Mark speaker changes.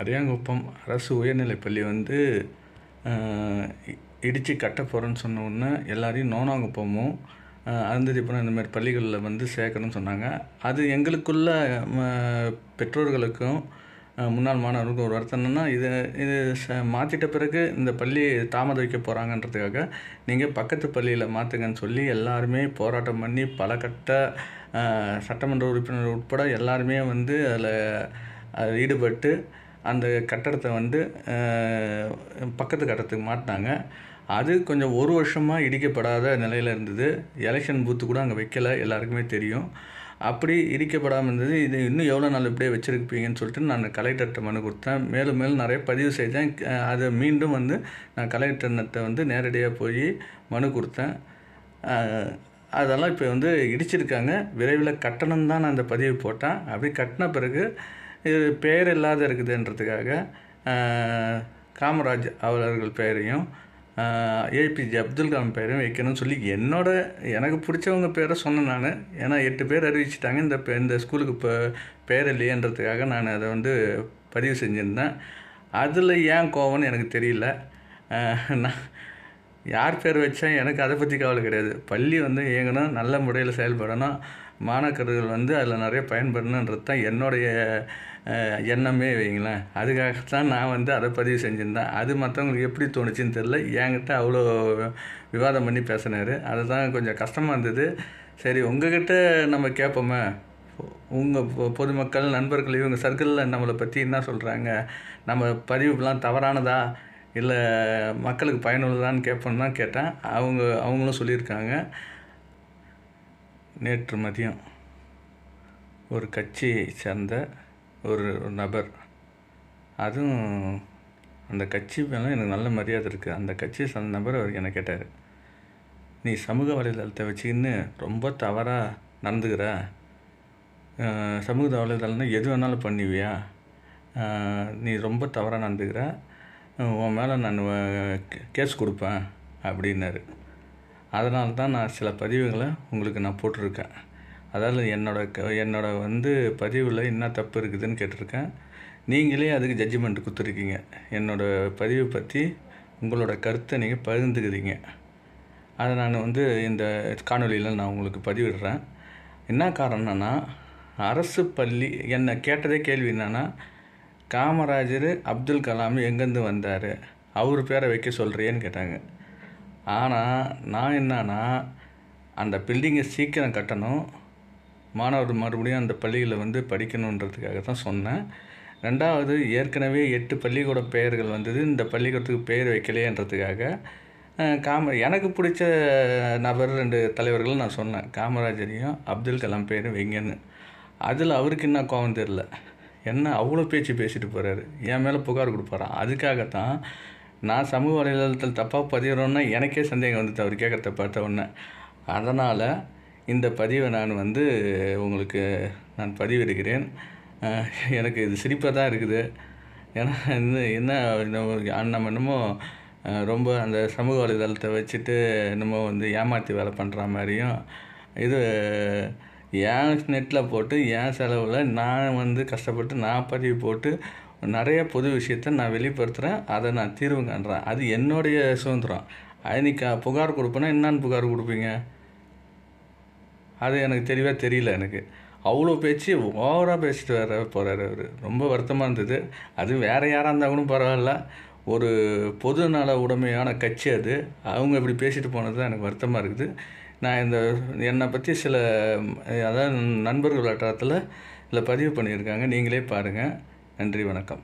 Speaker 1: அரியாங்குப்பம் அரசு உயர்நிலைப்பள்ளி வந்து இடித்து கட்ட போகிறேன்னு சொன்ன உடனே எல்லாரையும் நோனாங்குப்பமும் அருந்ததிபுரம் இந்தமாரி பள்ளிகளில் வந்து சேர்க்கணும்னு சொன்னாங்க. அது எங்களுக்குள்ள ம பெற்றோர்களுக்கும் முன்னாள் மாணவர்களுக்கும் ஒரு வருத்தம் என்னென்னா இது இது ச மாற்றிட்ட பிறகு இந்த பள்ளி தாமத வைக்க போகிறாங்கன்றதுக்காக நீங்கள் பக்கத்து பள்ளியில் மாற்றுங்கன்னு சொல்லி எல்லாருமே போராட்டம் பண்ணி பல கட்ட சட்டமன்ற உறுப்பினர் உட்பட எல்லாருமே வந்து அதில் அதில் ஈடுபட்டு அந்த கட்டடத்தை வந்து பக்கத்து கட்டத்துக்கு மாட்டினாங்க. அது கொஞ்சம் ஒரு வருஷமாக இடிக்கப்படாத நிலையில் இருந்தது. எலெக்ஷன் பூத்து கூட அங்கே வைக்கல எல்லாருக்குமே தெரியும். அப்படி இடிக்கப்படாமல் இருந்தது. இது இன்னும் எவ்வளோ நாள் இப்படியே வச்சுருப்பீங்கன்னு சொல்லிட்டு நான் கலெக்டர்கிட்ட மனு கொடுத்தேன். மேலும் மேலும் நிறைய பதிவு செய்தேன். அதை மீண்டும் வந்து நான் கலெக்டர்கிட்ட வந்து நேரடியாக போய் மனு கொடுத்தேன். அதெல்லாம் இப்போ வந்து இடிச்சிருக்காங்க. விரைவில் கட்டணம் தான் நான் அந்த பதிவு போட்டேன். அப்படி கட்டின பிறகு இது பேர் இல்லாத இருக்குதுன்றதுக்காக காமராஜ் அவர்கள் பெயரையும் ஏபிஜே அப்துல் கலாம் பேரையும் வைக்கணும்னு சொல்லி என்னோட எனக்கு பிடிச்சவங்க பேரை சொன்னேன் நான். ஏன்னா எட்டு பேர் அறிவிச்சிட்டாங்க. இந்த இந்த ஸ்கூலுக்கு இப்போ பேர் இல்லையன்றதுக்காக நான் அதை வந்து பதிவு செஞ்சுருந்தேன். அதில் ஏன் கோவம்னு எனக்கு தெரியல. நான் யார் பேர் வச்சா எனக்கு அதை பற்றி கவலை கிடையாது. பள்ளி வந்து இயங்கணும் நல்ல முறையில் செயல்படணும். மாணாக்கர்கள் வந்து அதில் நிறைய பயன்படணுன்றது தான் என்னுடைய எண்ணமே வைங்களேன். அதுக்காகத்தான் நான் வந்து அதை பதிவு செஞ்சுருந்தேன். அது மற்றவங்களுக்கு எப்படி தோணுச்சுன்னு தெரில என்கிட்ட அவ்வளோ விவாதம் பண்ணி பேசினார். அதுதான் கொஞ்சம் கஷ்டமாக இருந்தது. சரி உங்ககிட்ட நம்ம கேட்போமே உங்கள் பொதுமக்கள் நண்பர்கள் இவங்க சர்க்கிளில் நம்மளை பற்றி என்ன சொல்கிறாங்க நம்ம பதிவுலாம் தவறானதா? இல்லை மக்களுக்கு பயனுள்ளதான்னு கேட்போன்னு தான் கேட்டேன். அவங்க அவங்களும் சொல்லியிருக்காங்க. நேற்று மதியம் ஒரு கட்சியை சேர்ந்த ஒரு நபர். அதுவும் அந்த கட்சி மேலே எனக்கு நல்ல மரியாதை இருக்குது அந்த கட்சியை சேர்ந்த நபர் அவர் என்னை கேட்டார்? நீ சமூக வலைதளத்தை வச்சுக்கின்னு ரொம்ப தவறாக நடந்துக்கிற. சமூக வலைதளம்னா எது வேணாலும் பண்ணுவியா? நீ ரொம்ப தவறாக நடந்துக்கிற. உன் மேலே நான் கேஸ் கொடுப்பேன் அப்படின்னாரு. அதனால தான் நான் சில பதிவுகளை உங்களுக்கு நான் போட்டிருக்கேன். அதாவது என்னோட க என்னோட வந்து பதிவில் என்ன தப்பு இருக்குதுன்னு கேட்டிருக்கேன். நீங்களே அதுக்கு ஜட்ஜ்மெண்ட் கொடுத்துருக்கீங்க. என்னோடய பதிவை பற்றி உங்களோட கருத்தை நீங்கள் பகிர்ந்துக்கிறீங்க. அதை நான் வந்து இந்த காணொலியில் நான் உங்களுக்கு பதிவிடுறேன். என்ன காரணம்னா அரசு பள்ளி என்னை கேட்டதே கேள்வி என்னென்னா காமராஜர் அப்துல் கலாம் எங்கேருந்து வந்தார்? அவர் பேரை வைக்க சொல்கிறியேன்னு கேட்டாங்க. ஆனால் நான் என்னன்னா அந்த பில்டிங்கை சீக்கிரம் கட்டணும். மாணவர் மறுபடியும் அந்த பள்ளியில் வந்து படிக்கணுன்றதுக்காக தான் சொன்னேன். ரெண்டாவது ஏற்கனவே எட்டு பள்ளிக்கூட பெயர்கள் வந்தது. இந்த பள்ளிக்கூடத்துக்கு பெயர் வைக்கலையன்றதுக்காக காம எனக்கு பிடிச்ச நபர் ரெண்டு தலைவர்கள் நான் சொன்னேன். காமராஜரையும் அப்துல் கலாம் பேர் வைங்கன்னு. அதில் அவருக்கு என்ன கோவம் தெரில என்ன அவ்வளோ பேச்சு பேசிட்டு போகிறாரு என் மேலே புகார் கொடுப்பாரான் அதுக்காகத்தான் நான் சமூக வலைதளத்தில் தப்பாக பதிவுறோன்னா எனக்கே சந்தேகம் வந்துட்டு அவர் கேட்குறத பார்த்த உடனே. அதனால் இந்த பதிவை நான் வந்து உங்களுக்கு நான் பதிவிடுகிறேன். எனக்கு இது சிரிப்பாக தான் இருக்குது. ஏன்னா இந்த என்ன நம்ம என்னமோ ரொம்ப அந்த சமூக வலைதளத்தை வச்சுட்டு என்னமோ வந்து ஏமாற்றி வேலை பண்ணுற மாதிரியும் இது ஏன் நெட்டில் போட்டு ஏன் செலவில் நான் வந்து கஷ்டப்பட்டு நான் பதிவு போட்டு நிறைய பொது விஷயத்த நான் வெளிப்படுத்துகிறேன் அதை நான் தீர்வு காண்றேன் அது என்னுடைய சுதந்திரம். அது புகார் கொடுப்பேன்னா என்னான்னு புகார் கொடுப்பீங்க? அது எனக்கு தெளிவாக தெரியல எனக்கு. அவ்வளோ பேச்சு ஓவராக பேசிட்டு வர போகிறாரு அவர். ரொம்ப வருத்தமாக இருந்தது. அது வேறு யாராக இருந்தால் கூட பரவாயில்ல. ஒரு பொது நல உடைமையான கட்சி அது. அவங்க இப்படி பேசிட்டு போனது தான் எனக்கு வருத்தமாக இருக்குது. நான் இந்த என்னை பற்றி சில அதாவது நண்பர்கள் வட்டாரத்தில் இதில் பதிவு பண்ணியிருக்காங்க. நீங்களே பாருங்கள் நன்றி வணக்கம்.